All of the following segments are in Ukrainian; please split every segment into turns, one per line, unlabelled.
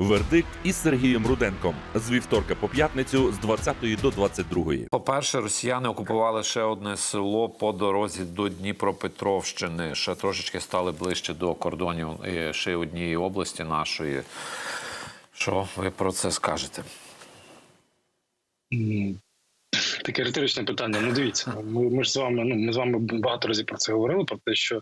Вердикт із Сергієм Руденком з вівторка по п'ятницю з 20 до 22.
По-перше, росіяни окупували ще одне село по дорозі до Дніпропетровщини. Ще трошечки стали ближче до кордонів ще однієї області нашої. Що ви про це скажете?
Таке риторичне питання. Ну дивіться, ми, ми ж з вами. Ну ми з вами багато разів про це говорили. Про те, що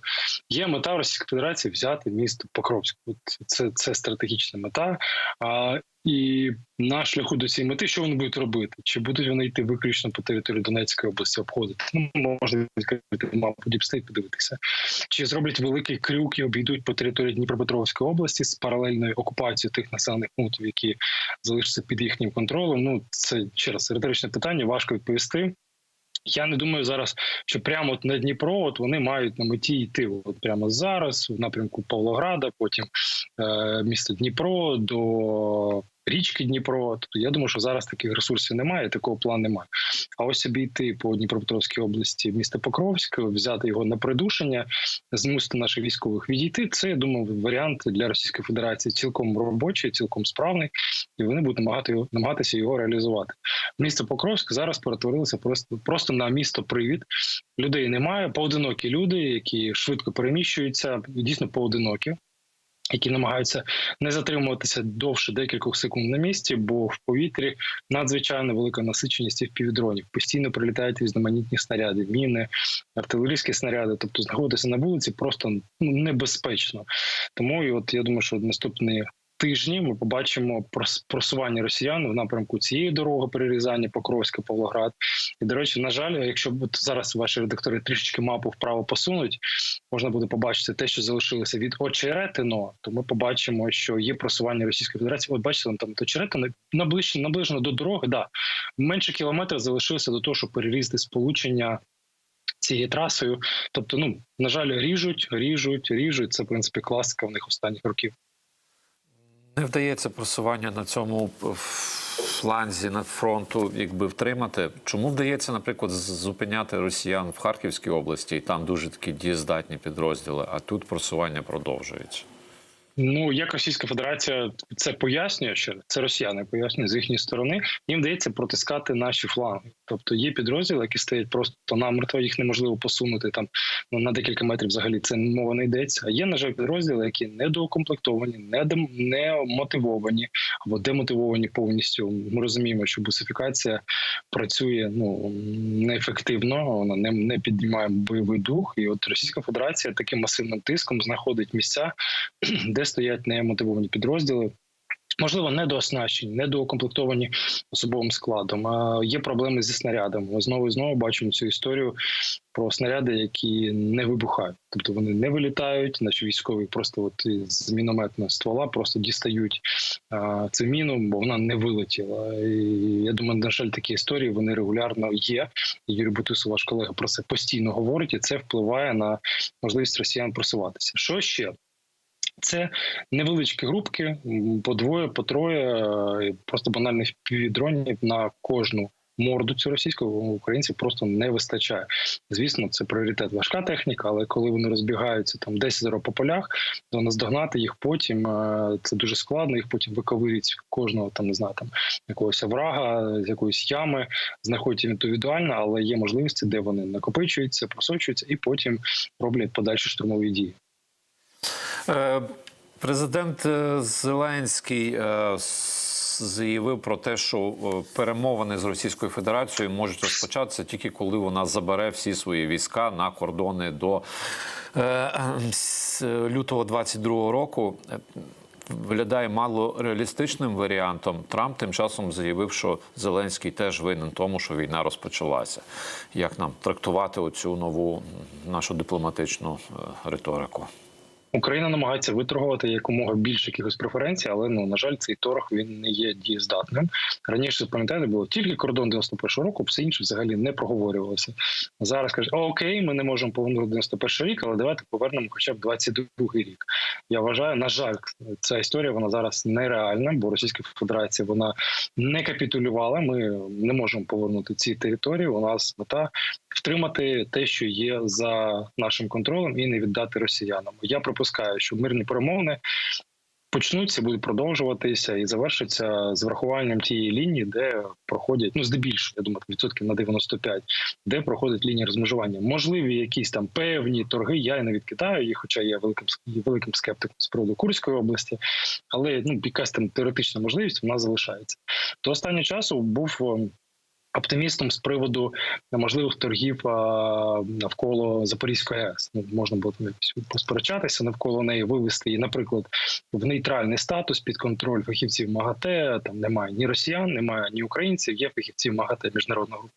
є мета Російської Федерації взяти місто Покровськ. От це, це стратегічна мета. А, і на шляху до цієї мети, що вони будуть робити? Чи будуть вони йти виключно по території Донецької області, обходити? Ну можна відкрити мапу Діпстейт, подивитися. Чи зроблять великий крюк і обійдуть по території Дніпропетровської області з паралельною окупацією тих населених пунктів, які залишаться під їхнім контролем? Ну це ще раз риторичне питання, важко відповісти. Я не думаю зараз, що прямо от на Дніпро от вони мають на меті йти от прямо зараз, в напрямку Павлограда, потім е, місто Дніпро до річки Дніпро. Тобто я думаю, що зараз таких ресурсів немає, такого плану немає. А ось обійти по Дніпропетровській області місто Покровськ, взяти його на придушення, змусити наших військових відійти. Це я думаю, варіант для Російської Федерації цілком робочий, цілком справний, і вони будуть намагати намагатися його реалізувати. Місто Покровськ зараз перетворилося просто просто на місто привід. Людей немає. Поодинокі люди, які швидко переміщуються, дійсно поодинокі. Які намагаються не затримуватися довше декількох секунд на місці, бо в повітрі надзвичайно велика насиченість півдронів Постійно прилітають різноманітні снаряди, міни, артилерійські снаряди. Тобто знаходитися на вулиці просто ну, небезпечно. Тому от я думаю, що наступні тижні ми побачимо прос- просування росіян в напрямку цієї дороги перерізання Покровська, Павлоград. І до речі, на жаль, якщо зараз ваші редактори трішечки мапу вправо посунуть, можна буде побачити те, що залишилося від Очеретино, то ми побачимо, що є просування Російської Федерації. От бачите, там Очеретино наближено, наближено до дороги. Да менше кілометрів залишилося до того, щоб перерізати сполучення. Цією трасою, тобто, ну на жаль, ріжуть, ріжуть, ріжуть. Це в принципі класика в них останніх років.
Не вдається просування на цьому е, фланзі над фронту, якби втримати. Чому вдається, наприклад, зупиняти росіян в Харківській області, і там дуже такі дієздатні підрозділи, а тут просування продовжується?
Ну як Російська Федерація це пояснює, що це росіяни пояснюють з їхньої сторони. Їм вдається протискати наші фланги. Тобто є підрозділи, які стоять просто намертво, їх неможливо посунути там ну, на декілька метрів. Взагалі це мова не йдеться. А є на жаль підрозділи, які недоукомплектовані, не дем- не мотивовані або демотивовані повністю. Ми розуміємо, що бусифікація працює ну неефективно, вона не, не піднімає бойовий дух. І от Російська Федерація таким масивним тиском знаходить місця, де стоять немотивовані підрозділи. Можливо, недооснащені, недоукомплектовані особовим складом. Є проблеми зі снарядами. Ми знову і знову бачимо цю історію про снаряди, які не вибухають. Тобто вони не вилітають. Наші військові просто от з мінометного ствола просто дістають цю міну, бо вона не вилетіла. І я думаю, на жаль, такі історії вони регулярно є. Юрій Бутусов, ваш колега, про це постійно говорить, і це впливає на можливість росіян просуватися. Що ще? Це невеличкі групки, по двоє, по троє, е, просто банальних дронів на кожну морду цю російську українців просто не вистачає. Звісно, це пріоритет важка техніка, але коли вони розбігаються там 10 по полях, то наздогнати їх потім е, це дуже складно. Їх потім виковирюють кожного там не знаю, там якогось врага з якоїсь ями, знаходять індивідуально, але є можливості, де вони накопичуються, просочуються і потім роблять подальші штурмові дії.
Е, Президент е, Зеленський е, заявив про те, що перемовини з Російською Федерацією можуть розпочатися тільки коли вона забере всі свої війська на кордони до е, е, с- лютого 22 року. Виглядає мало реалістичним варіантом. Трамп тим часом заявив, що Зеленський теж винен тому, що війна розпочалася. Як нам трактувати оцю нову нашу дипломатичну риторику?
Україна намагається виторгувати якомога більше якихось преференцій, але ну на жаль, цей торг він не є дієздатним. Раніше пам'ятаєте, було тільки кордон 91-го року, все інше взагалі не проговорювалося. Зараз кажуть, окей, ми не можемо повернути 91 рік, але давайте повернемо хоча б 22 рік. Я вважаю, на жаль, ця історія вона зараз нереальна, бо Російська Федерація вона не капітулювала. Ми не можемо повернути ці території. У нас мета втримати те, що є за нашим контролем, і не віддати росіянам. Я припускаю, що мирні перемовини почнуться, будуть продовжуватися і завершаться з врахуванням тієї лінії, де проходять ну здебільшого, я думаю, відсотків на 95, де проходить лінія розмежування. Можливі якісь там певні торги. Я не відкидаю їх, хоча я великим великим скептиком з приводу Курської області, але ну якась там теоретична можливість вона залишається. До останнього часу був. Оптимістом з приводу можливих торгів навколо Запорізької АЕС. Ну, можна було посперечатися навколо неї, вивести її, наприклад, в нейтральний статус під контроль фахівців МАГАТЕ. Там немає ні росіян, немає ні українців, є фахівці МАГАТЕ міжнародного групи.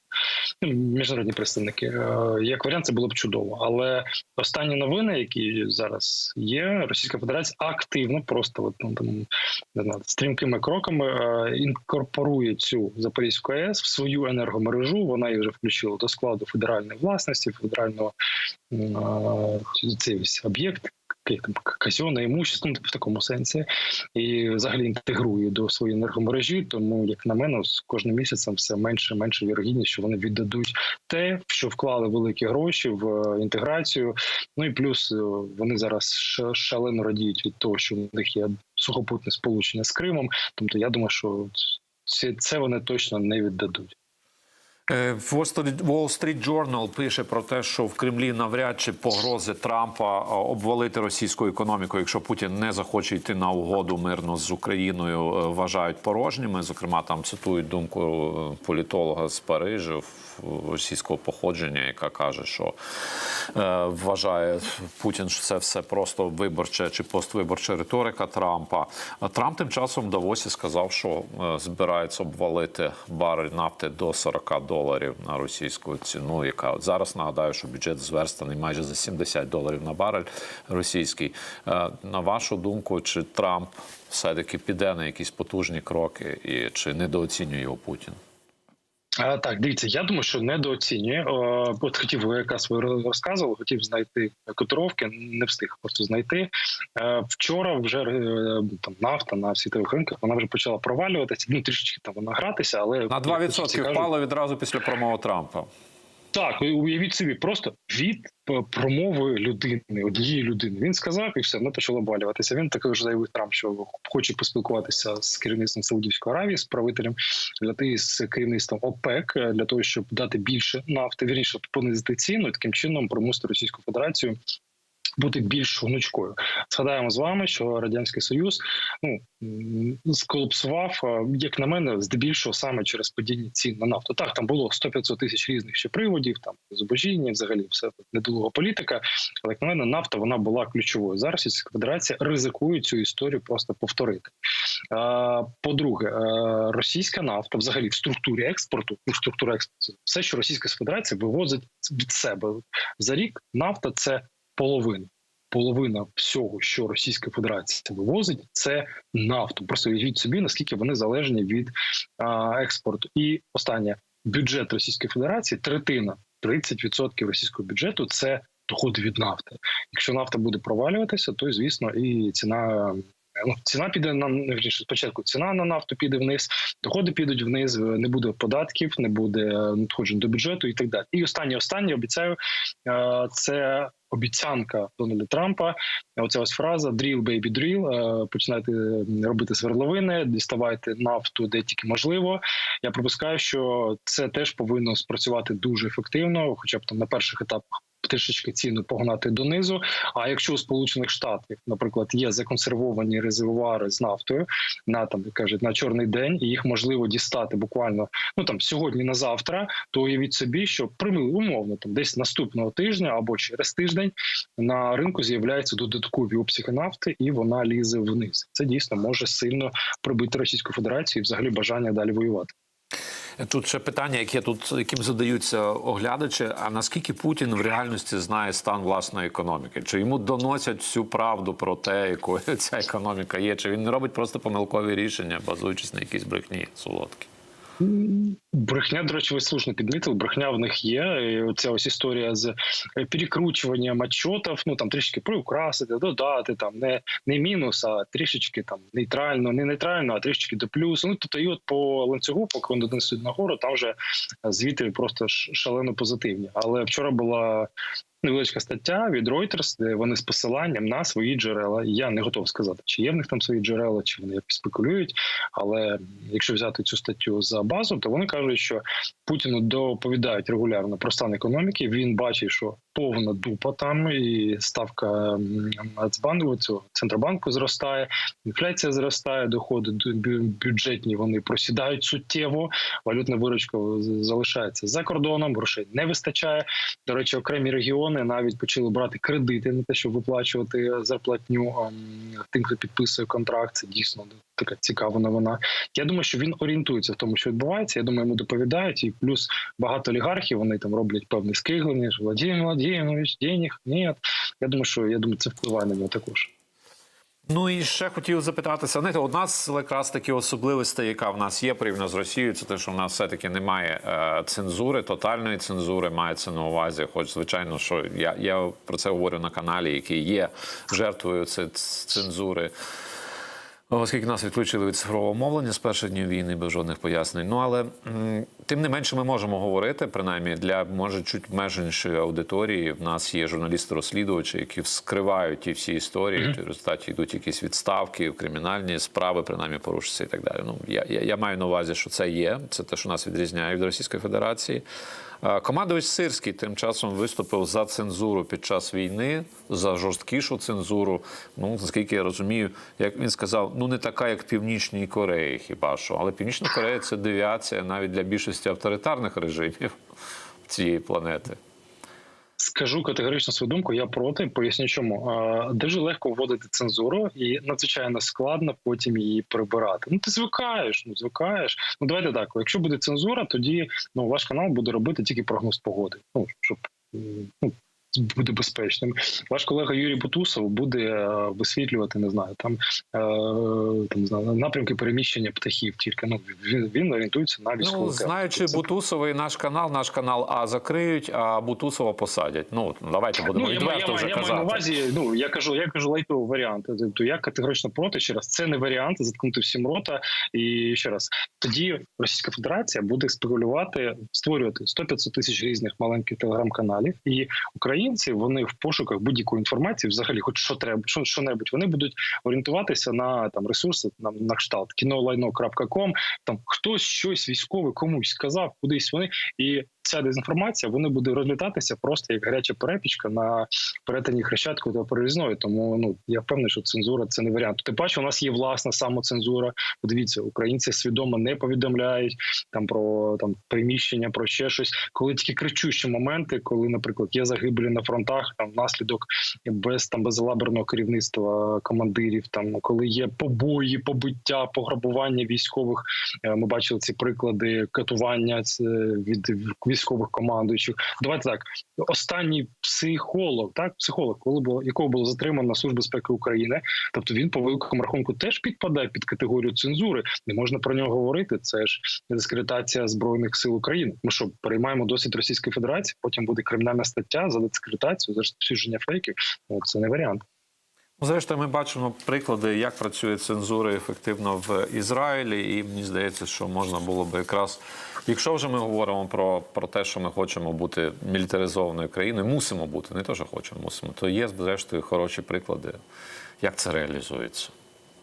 Міжнародні представники. Е, Як варіант, це було б чудово. Але останні новини, які зараз є, Російська Федерація активно, просто от, ну, там, не знаю, стрімкими кроками е, інкорпорує цю Запорізьку АЕС в свою енергомережу. Вона її вже включила до складу федеральної власності, федерального е, цей об'єкт. Там, казенне імущество ну, в такому сенсі, і взагалі інтегрує до своєї енергомережі. Тому, як на мене, з кожним місяцем все менше менше вірогідність, що вони віддадуть те, що вклали великі гроші в е, інтеграцію. Ну і плюс е, вони зараз шалено радіють від того, що в них є сухопутне сполучення з Кримом. Тобто, я думаю, що це вони точно не віддадуть.
Е, Wall Street- Journal пише про те, що в Кремлі навряд чи погрози Трампа обвалити російську економіку, якщо Путін не захоче йти на угоду мирно з Україною, е, вважають порожніми. Зокрема, там цитують думку е, політолога з Парижа російського походження, яка каже, що е, вважає Путін, що це все просто виборча чи поствиборча риторика Трампа. А Трамп тим часом в Давосі сказав, що е, збирається обвалити барель нафти до 40 доларів на російську ціну, яка от зараз нагадаю, що бюджет зверстаний майже за 70 доларів на барель російський. Е, На вашу думку, чи Трамп все-таки піде на якісь потужні кроки, і чи недооцінює його Путін?
А, так, дивіться, я думаю, що недооцінює. От хотів якраз ви розказували, хотів знайти котировки, не встиг просто знайти. Е, Вчора вже е, там нафта на світових ринках вона вже почала провалюватися. Ну трішечки там вона гратися, але
На 2%
фахівці
впало відразу після промови Трампа.
Так, уявіть собі, просто від промови людини, однієї людини. Він сказав, і все, вона почало обвалюватися. Він також заявив Трамп, що хоче поспілкуватися з керівництвом Саудівської Аравії, з правителем для того, з керівництвом ОПЕК е, для того, щоб дати більше нафти, вірніше понизити ціну і таким чином примусити Російську Федерацію. Бути більш гнучкою. Згадаємо з вами, що радянський союз ну сколапсував, е, як на мене, здебільшого саме через падіння цін на нафту. Так, там було 100-500 тисяч різних ще приводів, там зубожіння, взагалі все недолуга політика. Але як на мене, нафта вона була ключовою. Зараз Російська Федерація ризикує цю історію просто повторити. Е, По-друге, е, російська нафта, взагалі в структурі експорту, ну, структура експорту, все, що Російська Федерація вивозить від себе за рік, нафта це половина. Половина всього, що Російська Федерація вивозить, це нафту. Просто уявіть собі, наскільки вони залежні від а, експорту. І останнє бюджет Російської Федерації третина, 30% російського бюджету це доходи від нафти. Якщо нафта буде провалюватися, то звісно і ціна. Ну, ціна піде на не, вірніше, спочатку. Ціна на нафту піде вниз, доходи підуть вниз, не буде податків, не буде е, надходжень до бюджету і так далі. І останнє, останнє обіцяю, е, це обіцянка Дональда Трампа. Оця ось фраза «drill, baby, drill». Е, Починайте робити свердловини, діставайте нафту де тільки можливо. Я припускаю, що це теж повинно спрацювати дуже ефективно, хоча б там на перших етапах. Трішечки ціну погнати донизу. А якщо у Сполучених Штатів, наприклад, є законсервовані резервуари з нафтою на там кажуть на чорний день, і їх можливо дістати буквально ну там сьогодні на завтра, то уявіть собі, що примили умовно там десь наступного тижня або через тиждень на ринку з'являються додаткові обсяги нафти, і вона лізе вниз. Це дійсно може сильно прибити Російську Федерацію і взагалі бажання далі воювати.
Тут ще питання, яке тут яким задаються оглядачі. А наскільки Путін в реальності знає стан власної економіки? Чи йому доносять всю правду про те, якою ця економіка є? Чи він не робить просто помилкові рішення, базуючись на якійсь брехні солодкі?
Брехня, до речі, ви слушно підмітили. Брехня в них є. І Оця ось історія з е, перекручуванням отчотів, ну там трішки приукрасити, додати там не, не мінус, а трішечки там нейтрально, не нейтрально, а трішечки до плюсу. Ну тобто, і от по ланцюгу, поки вони донесуть нагору, там вже звіти просто шалено позитивні. Але вчора була невеличка стаття від Reuters, де вони з посиланням на свої джерела. Я не готов сказати, чи є в них там свої джерела, чи вони спекулюють. Але якщо взяти цю статтю за базу, то вони кажуть, що Путіну доповідають регулярно про стан економіки. Він бачить, що повна дупа там, і ставка Нацбанку цього центробанку зростає, інфляція зростає, доходи бюджетні вони просідають суттєво. Валютна виручка залишається за кордоном, грошей не вистачає. До речі, окремі регіони навіть почали брати кредити на те, щоб виплачувати зарплатню ем, тим, хто підписує контракт. Це дійсно така цікава новина. Я думаю, що він орієнтується в тому, що відбувається. Я думаю, йому доповідають, і плюс багато олігархів вони там роблять певне скиглення. що Владимир Владимирович, денег ні. Я думаю, що я думаю, це впливає на нього також.
Ну і ще хотів запитатися. Знаєте, одна з якраз таки особливостей, яка в нас є порівняно з Росією, це те, що в нас все-таки немає е, цензури, тотальної цензури, мається на увазі. Хоч, звичайно, що я, я про це говорю на каналі, який є жертвою цензури. Оскільки нас відключили від цифрового мовлення з перших днів війни без жодних пояснень. Ну але тим не менше ми можемо говорити, принаймні для може чуть меншої аудиторії. В нас є журналісти-розслідувачі, які вскривають ті всі історії. В результаті йдуть якісь відставки, кримінальні справи, принаймні порушуються і так далі. Ну я, я, я маю на увазі, що це є. Це те, що нас відрізняє від Російської Федерації. Командувач Сирський тим часом виступив за цензуру під час війни, за жорсткішу цензуру. Ну, наскільки я розумію, як він сказав, ну не така, як в Північній Кореї, хіба що. Але Північна Корея це девіація навіть для більшості авторитарних режимів цієї планети.
Скажу категорично свою думку, я проти. Поясню, чому дуже легко вводити цензуру, і надзвичайно складно потім її прибирати. Ну ти звикаєш, ну звикаєш. Ну давайте так. Якщо буде цензура, тоді ну ваш канал буде робити тільки прогноз погоди. Ну щоб ну. Буде безпечним. Ваш колега Юрій Бутусов буде е, висвітлювати, не знаю, там, е, там знаю, напрямки переміщення птахів. Тільки ну він, він орієнтується на військову
Ну, знаючи
Це-
Бутусова і наш канал, наш канал А закриють, а Бутусова посадять. Ну давайте будемо
Ну,
відверто
я,
вже
я, я маю на увазі. Ну я кажу, я кажу лайтовий варіант. Тобто я категорично проти. Ще раз це не варіант заткнути всім рота. І ще раз тоді Російська Федерація буде спекулювати, створювати 100-500 тисяч різних маленьких телеграм-каналів, і українці вони в пошуках будь-якої інформації, взагалі, хоч що треба, що, що небудь, вони будуть орієнтуватися на там ресурси, на, на кшталт кінолайно.ком, Там хтось щось військове комусь сказав, кудись вони і. Ця дезінформація вони буде розлітатися просто як гаряча перепічка на перетині хрещатку та прорізної. Тому ну я впевнений, що цензура це не варіант. Ти бачиш, у нас є власна самоцензура. Подивіться, українці свідомо не повідомляють там про там приміщення, про ще щось. Коли тільки кричущі моменти, коли, наприклад, є загиблі на фронтах, там внаслідок без там безалаберного керівництва командирів, там коли є побої, побиття, пограбування військових. Е, Ми бачили ці приклади катування від військових командуючих. Давайте так. Останній психолог, так психолог, коли було якого було затримано на службі безпеки України. Тобто він по великому рахунку теж підпадає під категорію цензури. Не можна про нього говорити. Це ж дискредитація збройних сил України. Ми що переймаємо досвід Російської Федерації? Потім буде кримінальна стаття за дискредитацію, за розповсюдження фейків. Ну, це не варіант.
Ну, Зрештою, ми бачимо приклади, як працює цензура ефективно в Ізраїлі, і мені здається, що можна було би якраз, якщо вже ми говоримо про, про те, що ми хочемо бути мілітаризованою країною, мусимо бути, не те, що хочемо, мусимо, то є зрештою хороші приклади, як це реалізується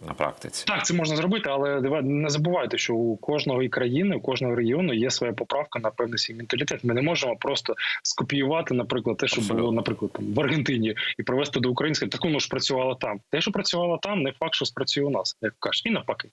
на практиці.
Так, це можна зробити, але не забувайте, що у кожного країни, у кожного регіону є своя поправка на певний свій менталітет. Ми не можемо просто скопіювати, наприклад, те, що
Абсолютно.
було, наприклад, там в Аргентині, і привести до української. Так воно ж працювало там. Те, що працювало там, не факт, що спрацює у нас, як кажуть, і навпаки.